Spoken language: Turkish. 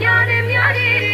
Yarim yarim.